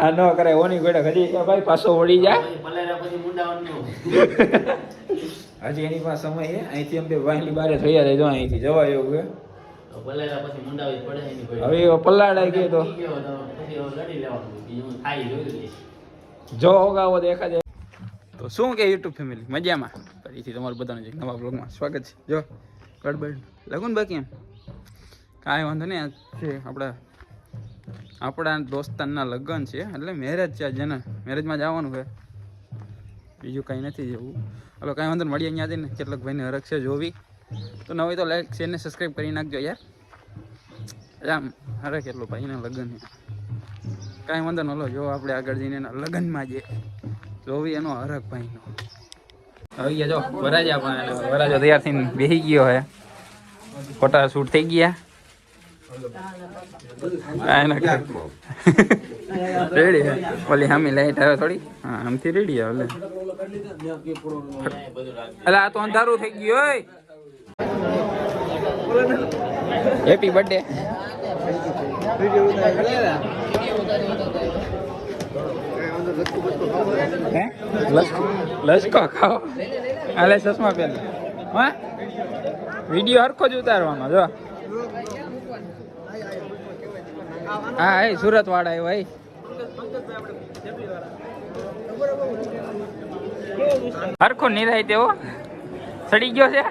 આ ન કરે ઓની ગોડક હજી ભાઈ પાછો વળી જા. પછી પલાળ્યા પછી મુંડાવાનું હજી એની પાસે સમય છે. અહીંથી બે વાહલી બારે થઈ જાય જો અહીંથી જવાય એવું કોઈ હવે એ પલાળાઈ ગયો તો. જો હોગાવો દેખા જાય તો શું કે યુટ્યુબ ફેમિલી? મજામાં? ફરીથી તમારું બધાનું એક નવા બ્લોગમાં સ્વાગત છે. જો ગડબડ. લગુન બાકી એમ. કાંઈ વાંધો નહીં આ છે આપણા આપણા દોસ્તારના લગ્ન છે, એટલે મેરેજ છે જેને મેરેજમાં જવાનું છે. બીજું કંઈ નથી જેવું. હલો, કાંઈ વાંધો મળીએ અહીંયા જઈને. કેટલાક ભાઈને હરખ છે જોવી. તો નવી તો લાઈક શેરને સબસ્ક્રાઈબ કરી નાખજો યાર. આમ હરે એટલું ભાઈના લગ્ન કાંઈ વાંધો ન લો જો આપણે આગળ જઈને એના લગ્નમાં જે જોવી એનો હરખ ભાઈનો. હવે જો, વરાજા પણ, વરાજો તૈયાર થઈને બેસી ગયો હે. ફોટા શૂટ થઈ ગયા. રેડી ઓલી હામી લાઈટ આવે થોડી. હા આમથી રેડી આવે એટલે આ તો અંધારું થઈ ગયું ઓય. હેપી બર્થડે હે? લસકો? લસકો ખાઓ. આલે ચશ્મા પહેલા હા? વીડિયો હરખો જ ઉતારવાનો જો. હા એ સુરત વાળા એ ભાઈ. હરખો નિરાય તેવો. સડી ગયો છે.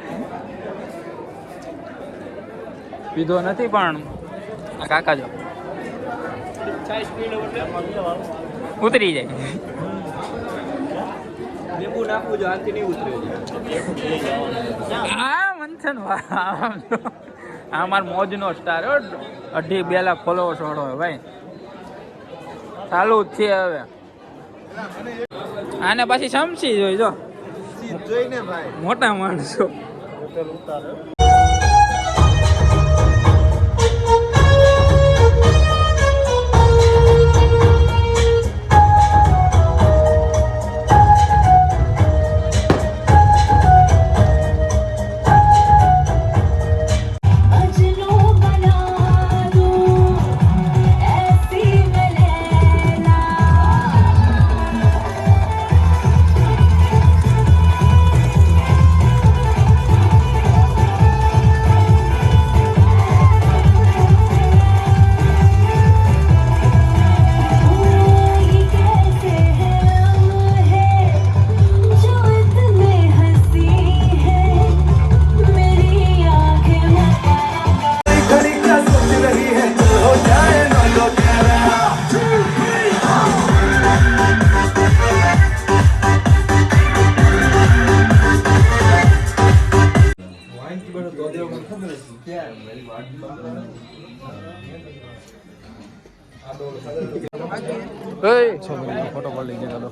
પીધો નથી પણ. કાકા જો. ઉતરી જાય. લીંબુ નાખવું જો આથી નહીં ઉતરે. હા મંથન આ માર મોજ નો સ્ટાર અઢી બે લાખ ફોલોવર્સ વાળો હોય ભાઈ. ચાલુ જ છે હવે. આને પાછી સમસી જોઈ જો. મોટા માણસો. ફોટો પડી ગયા ચાલો.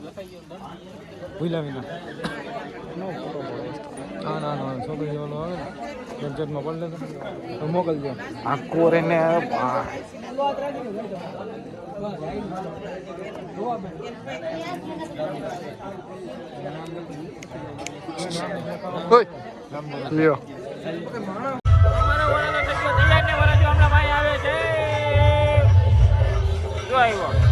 ભૂલા વિના. ના ના ના છોકરી ઓલો આવે ને બજેટમાં પડી લે તો મોકલજો. આખો રે ને લ્યો. આવ્યો.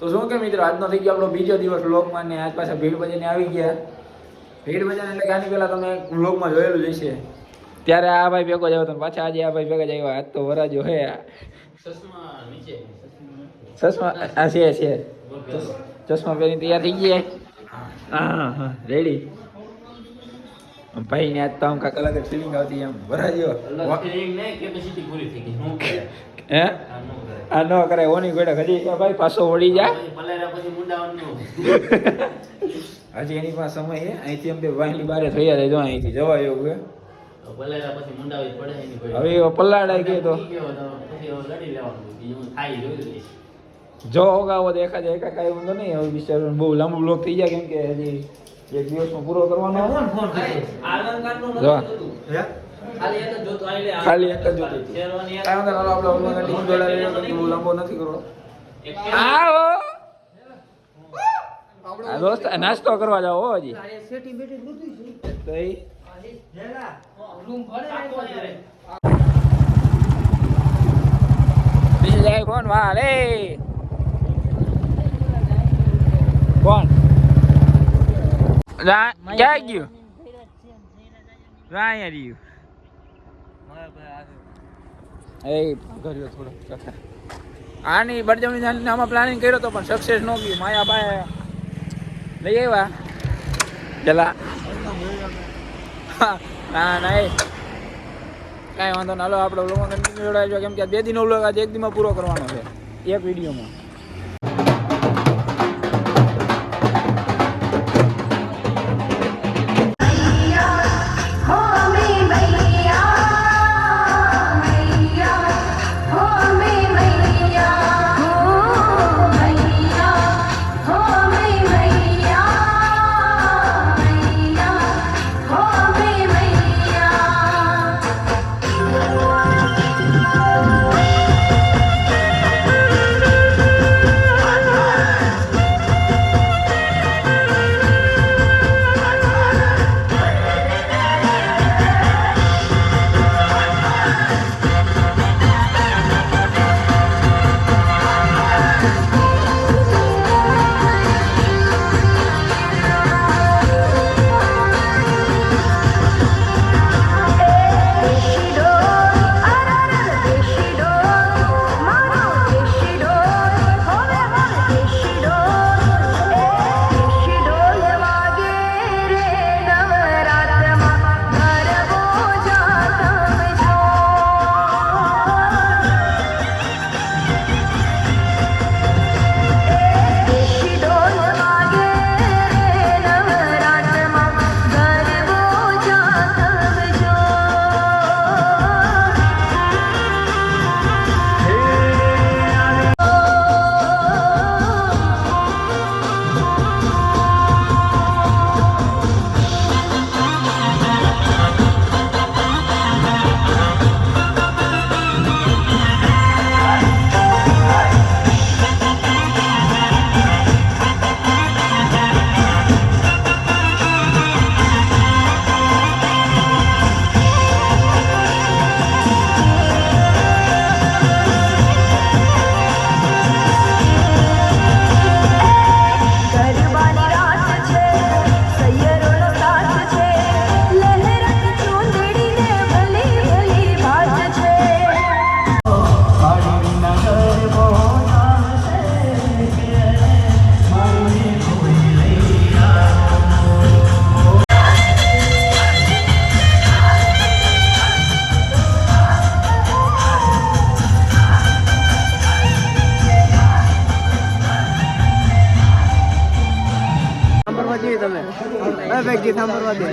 તો શું કે મિત્રો આજનો થઈ ગયો આપણો બીજો દિવસ વ્લોગમાં ને આજ પાછા ભીડ બજાને આવી ગયા. ભીડ બજાર એટલે આની પહેલા તમે વ્લોગમાં જોયેલું જ હશે. ત્યારે આ ભાઈ ભેગો જ આવ્યો હતો પાછા આજે આ ભાઈ ભેગા જ આવ્યા. આજ તો વરાજો હે ચશ્મા નીચે. ચશ્મા ચશ્મા આ છે છે. ચશ્મા પહેરીને તૈયાર થઈ ગયા. હા હા રેડી ભાઈ ને આજ તો આમ કાંક અલગ ફિલિંગ આવતી એમ. feeling નહીં, capacity પૂરી થઈ ગઈ. હે? આ ન કરે. આ ન ઓની ગોડા હજી કે ભાઈ પાછો વળી જા પછી પલાળ્યા પછી મુંડાવાનું ન. હજી એની પાસે સમય છે. અહીંથી એમ બે વાહની બારે થઈ જાય જો અહીંથી જવા એવું કોઈ. હવે એવો ગયો તો. જો હોગાવો દેખા જાય એકા કાંઈ વાંધો નહીં. હવે બિચારો બહુ લાંબુ બ્લોક થઈ જાય કેમ કે હજી એક દિવસમાં પૂરો કરવાનો જો. ખાલી એક જ જોતું આઈ ખાલી એક જ જોતું હતું. શેરવાની એક. કાંઈ વાંધો નહીં, આપણે ઓલું ટીમ જોડે લઈએ લાંબો નથી કરવો. આવો આ દોસ્ત નાસ્તો કરવા જાવ હો હજી. તો બીજી જાય કોણ વાહ રે કોણ રા ક્યાં ગયું? રા અહીંયા રહ્યું. એ કર્યો થોડો. આની બળજમણી જાણીને આમાં પ્લાનિંગ કર્યો તો પણ સક્સેસ ન ગયું. માયાભાઈ લઈ આવ્યા. પેલા. ના ના, એ. કાંઈ વાંધો ના. હાલો, આપણે વ્લોગમાં કન્ટિન્યુ જોડાજો કેમ કે બે દિનનો વ્લોગ આજે એક દિનમાં પૂરો કરવાનો છે. એક વિડીયોમાં. સાંભળવા દે.